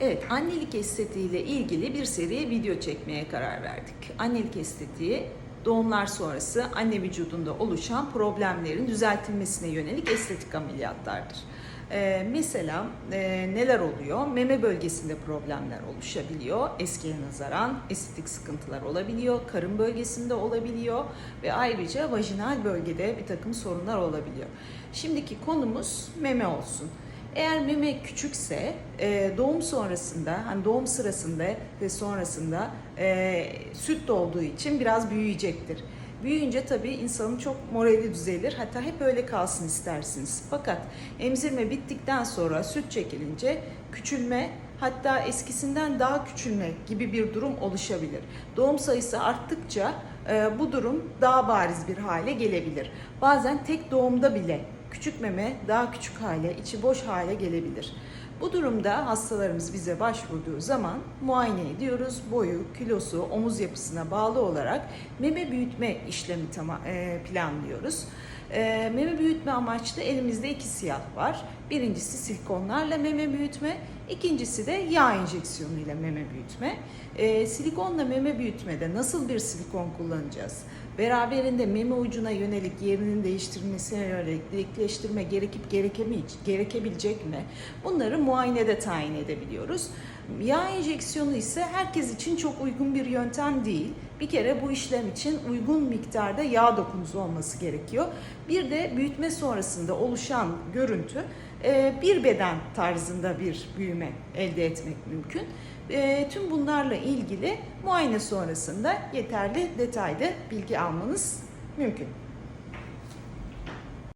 Evet, annelik estetiği ile ilgili bir seri video çekmeye karar verdik. Annelik estetiği doğumlar sonrası anne vücudunda oluşan problemlerin düzeltilmesine yönelik estetik ameliyatlardır. Ee, mesela e, neler oluyor? Meme bölgesinde problemler oluşabiliyor. Eskiye nazaran estetik sıkıntılar olabiliyor. Karın bölgesinde olabiliyor ve ayrıca vajinal bölgede bir takım sorunlar olabiliyor. Şimdiki konumuz meme olsun. Eğer meme küçükse e, doğum sonrasında, hani doğum sırasında ve sonrasında e, süt doğduğu için biraz büyüyecektir. Büyüyünce tabii insanın çok morali düzelir. Hatta hep öyle kalsın istersiniz. Fakat emzirme bittikten sonra süt çekilince küçülme hatta eskisinden daha küçülme gibi bir durum oluşabilir. Doğum sayısı arttıkça e, bu durum daha bariz bir hale gelebilir. Bazen tek doğumda bile küçük meme daha küçük hale, içi boş hale gelebilir. Bu durumda hastalarımız bize başvurduğu zaman muayene ediyoruz. Boyu, kilosu, omuz yapısına bağlı olarak meme büyütme işlemi e, planlıyoruz. E, meme büyütme amaçlı elimizde iki siyah var. Birincisi silikonlarla meme büyütme, ikincisi de yağ enjeksiyonuyla meme büyütme. E, silikonla meme büyütmede nasıl bir silikon kullanacağız? Beraberinde meme ucuna yönelik yerinin değiştirilmesine yönelik delikleştirme gerekip gerekebilecek mi? Bunları muayenede tayin edebiliyoruz. Yağ enjeksiyonu ise herkes için çok uygun bir yöntem değil. Bir kere bu işlem için uygun miktarda yağ dokunuzu olması gerekiyor. Bir de büyütme sonrasında oluşan görüntü e, bir beden tarzında bir büyüme elde etmek mümkün. E, Tüm bunlarla ilgili muayene sonrasında yeterli detaylı bilgi almanız mümkün.